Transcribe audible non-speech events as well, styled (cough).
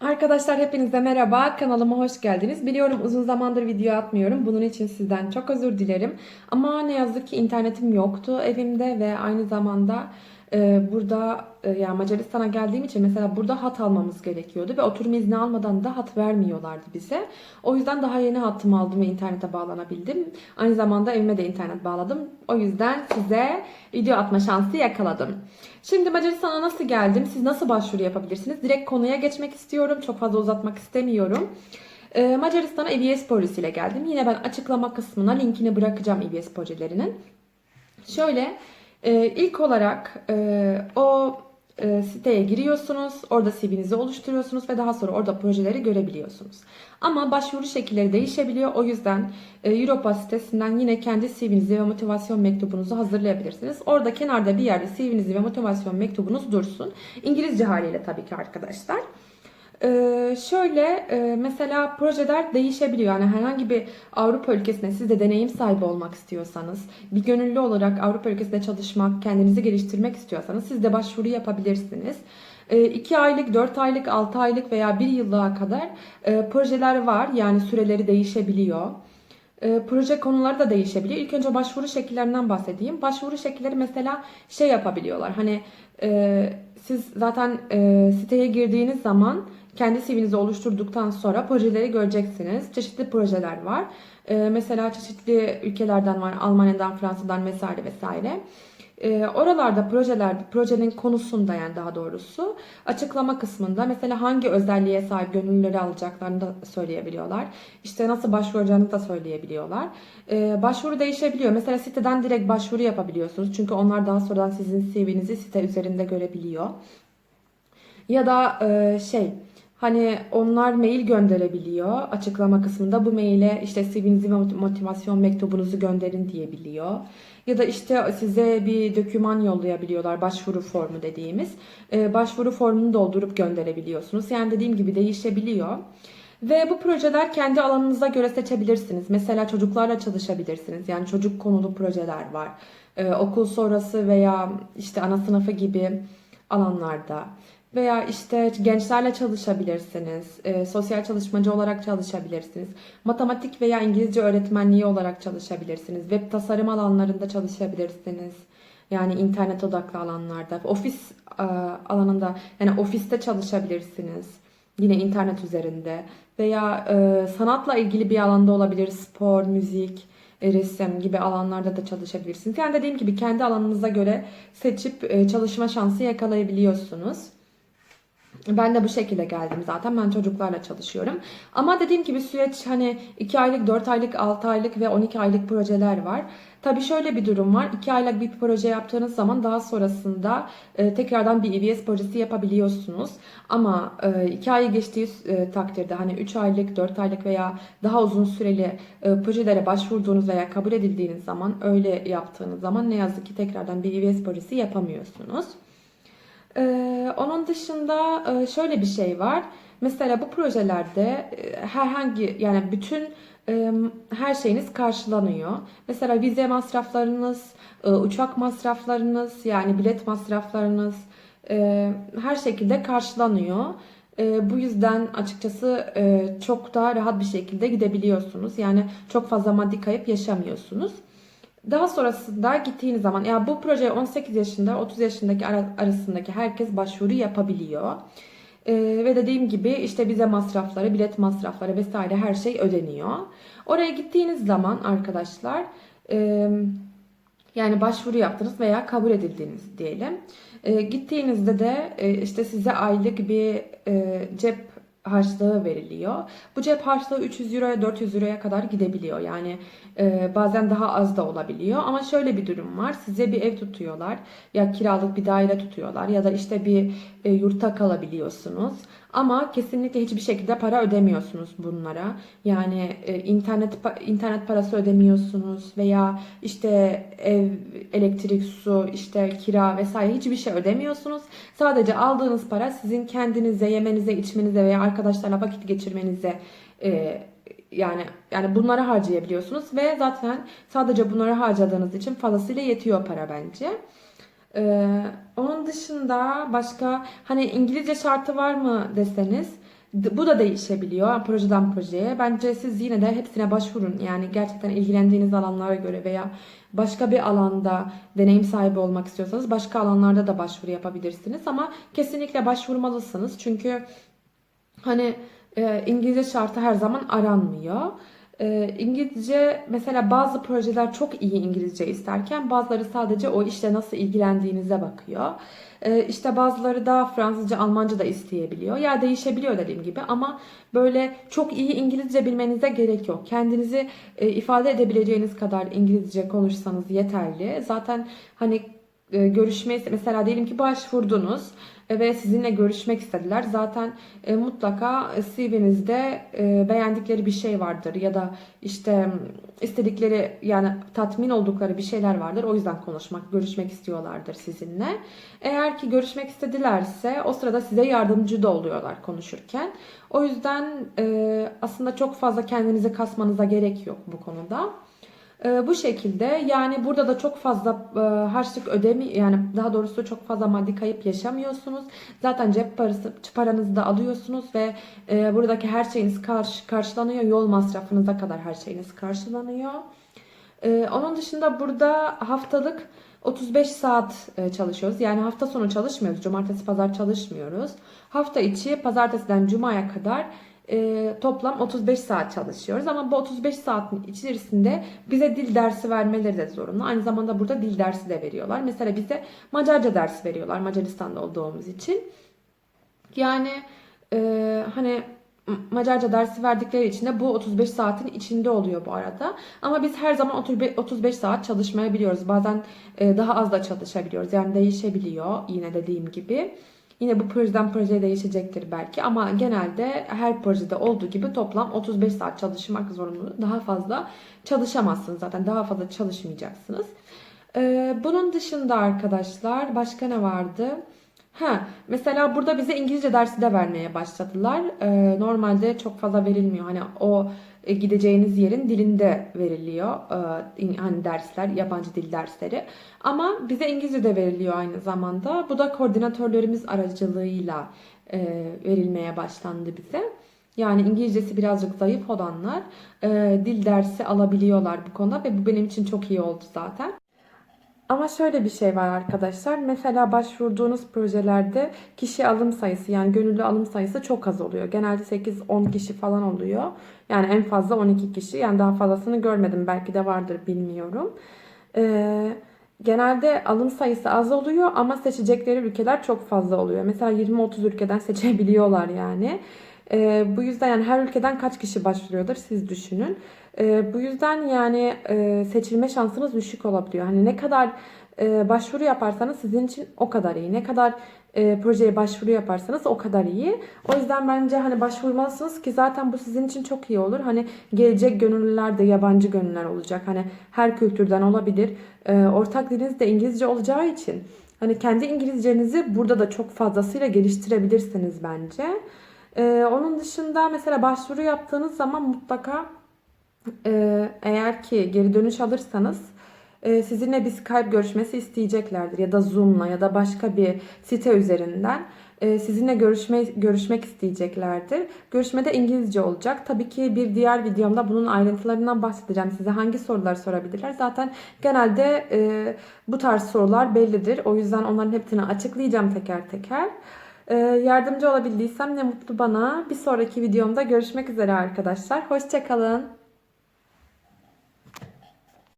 Arkadaşlar hepinize merhaba. Kanalıma hoş geldiniz. Biliyorum uzun zamandır video atmıyorum. Bunun için sizden çok özür dilerim. Ama ne yazık ki internetim yoktu evimde ve aynı zamanda burada e, yani Macaristan'a geldiğim için mesela burada hat almamız gerekiyordu ve oturum izni almadan da hat vermiyorlardı bize. O yüzden daha yeni hatımı aldım ve internete bağlanabildim. Aynı zamanda evime de internet bağladım. O yüzden size video atma şansı yakaladım. Şimdi Macaristan'a nasıl geldim? Siz nasıl başvuru yapabilirsiniz? Direkt konuya geçmek istiyorum. Çok fazla uzatmak istemiyorum. Ee, Macaristan'a EBS projesiyle geldim. Yine ben açıklama kısmına linkini bırakacağım EBS projelerinin. Şöyle e, ilk olarak e, o e, siteye giriyorsunuz. Orada CV'nizi oluşturuyorsunuz ve daha sonra orada projeleri görebiliyorsunuz. Ama başvuru şekilleri değişebiliyor. O yüzden e, Europa sitesinden yine kendi CV'nizi ve motivasyon mektubunuzu hazırlayabilirsiniz. Orada kenarda bir yerde CV'nizi ve motivasyon mektubunuz dursun. İngilizce haliyle tabii ki arkadaşlar. Ee, şöyle e, mesela projeler değişebiliyor. Yani herhangi bir Avrupa ülkesinde siz de deneyim sahibi olmak istiyorsanız, bir gönüllü olarak Avrupa ülkesinde çalışmak, kendinizi geliştirmek istiyorsanız siz de başvuru yapabilirsiniz. 2 aylık, 4 aylık, 6 aylık veya 1 yıllığa kadar e, projeler var. Yani süreleri değişebiliyor. E, proje konuları da değişebiliyor. İlk önce başvuru şekillerinden bahsedeyim. Başvuru şekilleri mesela şey yapabiliyorlar. Hani e, siz zaten e, siteye girdiğiniz zaman kendi CV'nizi oluşturduktan sonra projeleri göreceksiniz. Çeşitli projeler var. E, mesela çeşitli ülkelerden var. Almanya'dan, Fransa'dan vesaire vesaire. E, oralarda projeler, projenin konusunda yani daha doğrusu açıklama kısmında mesela hangi özelliğe sahip gönüllüleri alacaklarını da söyleyebiliyorlar. İşte nasıl başvuracağını da söyleyebiliyorlar. E, başvuru değişebiliyor. Mesela siteden direkt başvuru yapabiliyorsunuz. Çünkü onlar daha sonradan sizin CV'nizi site üzerinde görebiliyor. Ya da e, şey Hani onlar mail gönderebiliyor açıklama kısmında. Bu maile işte CV'nizi ve motivasyon mektubunuzu gönderin diyebiliyor. Ya da işte size bir doküman yollayabiliyorlar. Başvuru formu dediğimiz. Ee, başvuru formunu doldurup gönderebiliyorsunuz. Yani dediğim gibi değişebiliyor. Ve bu projeler kendi alanınıza göre seçebilirsiniz. Mesela çocuklarla çalışabilirsiniz. Yani çocuk konulu projeler var. Ee, okul sonrası veya işte ana sınıfı gibi alanlarda veya işte gençlerle çalışabilirsiniz, e, sosyal çalışmacı olarak çalışabilirsiniz, matematik veya İngilizce öğretmenliği olarak çalışabilirsiniz, web tasarım alanlarında çalışabilirsiniz. Yani internet odaklı alanlarda, ofis e, alanında yani ofiste çalışabilirsiniz. Yine internet üzerinde veya e, sanatla ilgili bir alanda olabilir, spor, müzik, e, resim gibi alanlarda da çalışabilirsiniz. Yani dediğim gibi kendi alanınıza göre seçip e, çalışma şansı yakalayabiliyorsunuz. Ben de bu şekilde geldim zaten. Ben çocuklarla çalışıyorum. Ama dediğim gibi süreç hani 2 aylık, 4 aylık, 6 aylık ve 12 aylık projeler var. Tabii şöyle bir durum var. 2 aylık bir proje yaptığınız zaman daha sonrasında e, tekrardan bir EBS projesi yapabiliyorsunuz. Ama 2 e, ayı geçtiği e, takdirde hani 3 aylık, 4 aylık veya daha uzun süreli e, projelere başvurduğunuz veya kabul edildiğiniz zaman öyle yaptığınız zaman ne yazık ki tekrardan bir EBS projesi yapamıyorsunuz. Ee, onun dışında e, şöyle bir şey var. Mesela bu projelerde e, herhangi yani bütün e, her şeyiniz karşılanıyor. Mesela vize masraflarınız, uçak masraflarınız yani bilet masraflarınız her şekilde karşılanıyor. Bu yüzden açıkçası çok daha rahat bir şekilde gidebiliyorsunuz. Yani çok fazla maddi kayıp yaşamıyorsunuz. Daha sonrasında gittiğiniz zaman ya bu projeye 18 yaşında 30 yaşındaki arasındaki herkes başvuru yapabiliyor. Ee, ve dediğim gibi işte bize masrafları, bilet masrafları vesaire her şey ödeniyor. Oraya gittiğiniz zaman arkadaşlar e, yani başvuru yaptınız veya kabul edildiniz diyelim. E, gittiğinizde de e, işte size aylık bir e, cep harçlığı veriliyor. Bu cep harçlığı 300 euroya 400 euroya kadar gidebiliyor. Yani e, bazen daha az da olabiliyor. Ama şöyle bir durum var. Size bir ev tutuyorlar ya kiralık bir daire tutuyorlar ya da işte bir e, yurtta kalabiliyorsunuz. Ama kesinlikle hiçbir şekilde para ödemiyorsunuz bunlara. Yani e, internet internet parası ödemiyorsunuz veya işte ev, elektrik, su, işte kira vesaire hiçbir şey ödemiyorsunuz. Sadece aldığınız para sizin kendinize, yemenize, içmenize veya arkadaşlarla vakit geçirmenize e, yani yani bunları harcayabiliyorsunuz ve zaten sadece bunları harcadığınız için fazlasıyla yetiyor para bence. Ee, onun dışında başka hani İngilizce şartı var mı deseniz Bu da değişebiliyor projeden projeye. Bence siz yine de hepsine başvurun. Yani gerçekten ilgilendiğiniz alanlara göre veya başka bir alanda deneyim sahibi olmak istiyorsanız başka alanlarda da başvuru yapabilirsiniz. Ama kesinlikle başvurmalısınız. Çünkü hani e, İngilizce şartı her zaman aranmıyor. E, İngilizce mesela bazı projeler çok iyi İngilizce isterken bazıları sadece o işle nasıl ilgilendiğinize bakıyor. E, işte bazıları da Fransızca, Almanca da isteyebiliyor. Ya değişebiliyor dediğim gibi ama böyle çok iyi İngilizce bilmenize gerek yok. Kendinizi e, ifade edebileceğiniz kadar İngilizce konuşsanız yeterli. Zaten hani e, görüşme mesela diyelim ki başvurdunuz e, ve sizinle görüşmek istediler. Zaten e, mutlaka CV'nizde beğendikleri bir şey vardır ya da işte istedikleri yani tatmin oldukları bir şeyler vardır. O yüzden konuşmak, görüşmek istiyorlardır sizinle. Eğer ki görüşmek istedilerse o sırada size yardımcı da oluyorlar konuşurken. O yüzden aslında çok fazla kendinizi kasmanıza gerek yok bu konuda. Ee, bu şekilde yani burada da çok fazla e, harçlık ödemi yani daha doğrusu çok fazla maddi kayıp yaşamıyorsunuz. Zaten cep parası paranızı da alıyorsunuz ve e, buradaki her şeyiniz karşı, karşılanıyor. Yol masrafınıza kadar her şeyiniz karşılanıyor. Ee, onun dışında burada haftalık 35 saat e, çalışıyoruz. Yani hafta sonu çalışmıyoruz. Cumartesi pazar çalışmıyoruz. Hafta içi pazartesiden cumaya kadar e, toplam 35 saat çalışıyoruz. Ama bu 35 saatin içerisinde bize dil dersi vermeleri de zorunlu. Aynı zamanda burada dil dersi de veriyorlar. Mesela bize Macarca dersi veriyorlar Macaristan'da olduğumuz için. Yani e, hani Macarca dersi verdikleri için de bu 35 saatin içinde oluyor bu arada. Ama biz her zaman 35 35 saat çalışmayabiliyoruz. Bazen e, daha az da çalışabiliyoruz. Yani değişebiliyor yine dediğim gibi. Yine bu projeden projeye değişecektir belki ama genelde her projede olduğu gibi toplam 35 saat çalışmak zorunlu. Daha fazla çalışamazsınız zaten. Daha fazla çalışmayacaksınız. Ee, bunun dışında arkadaşlar başka ne vardı? Ha, mesela burada bize İngilizce dersi de vermeye başladılar. Ee, normalde çok fazla verilmiyor. Hani o gideceğiniz yerin dilinde veriliyor. İn- hani dersler, yabancı dil dersleri. Ama bize İngilizce de veriliyor aynı zamanda. Bu da koordinatörlerimiz aracılığıyla e, verilmeye başlandı bize. Yani İngilizcesi birazcık zayıf olanlar e, dil dersi alabiliyorlar bu konuda ve bu benim için çok iyi oldu zaten. Ama şöyle bir şey var arkadaşlar. Mesela başvurduğunuz projelerde kişi alım sayısı yani gönüllü alım sayısı çok az oluyor. Genelde 8-10 kişi falan oluyor. Yani en fazla 12 kişi. Yani daha fazlasını görmedim. Belki de vardır bilmiyorum. Ee, genelde alım sayısı az oluyor ama seçecekleri ülkeler çok fazla oluyor. Mesela 20-30 ülkeden (laughs) seçebiliyorlar yani. Ee, bu yüzden yani her ülkeden kaç kişi başvuruyordur siz düşünün. Ee, bu yüzden yani e, seçilme şansınız düşük olabiliyor. Hani ne kadar e, başvuru yaparsanız sizin için o kadar iyi. Ne kadar e, projeye başvuru yaparsanız o kadar iyi. O yüzden bence hani başvurmalısınız ki zaten bu sizin için çok iyi olur. Hani gelecek gönüllüler de yabancı gönüllüler olacak. Hani her kültürden olabilir. E, ortak diliniz de İngilizce olacağı için hani kendi İngilizcenizi burada da çok fazlasıyla geliştirebilirsiniz bence. E, onun dışında mesela başvuru yaptığınız zaman mutlaka ee, eğer ki geri dönüş alırsanız e, sizinle bir Skype görüşmesi isteyeceklerdir ya da Zoom'la ya da başka bir site üzerinden e, sizinle görüşme, görüşmek isteyeceklerdir. Görüşmede İngilizce olacak. Tabii ki bir diğer videomda bunun ayrıntılarından bahsedeceğim. Size hangi sorular sorabilirler. Zaten genelde e, bu tarz sorular bellidir. O yüzden onların hepsini açıklayacağım teker teker. E, yardımcı olabildiysem ne mutlu bana. Bir sonraki videomda görüşmek üzere arkadaşlar. Hoşçakalın.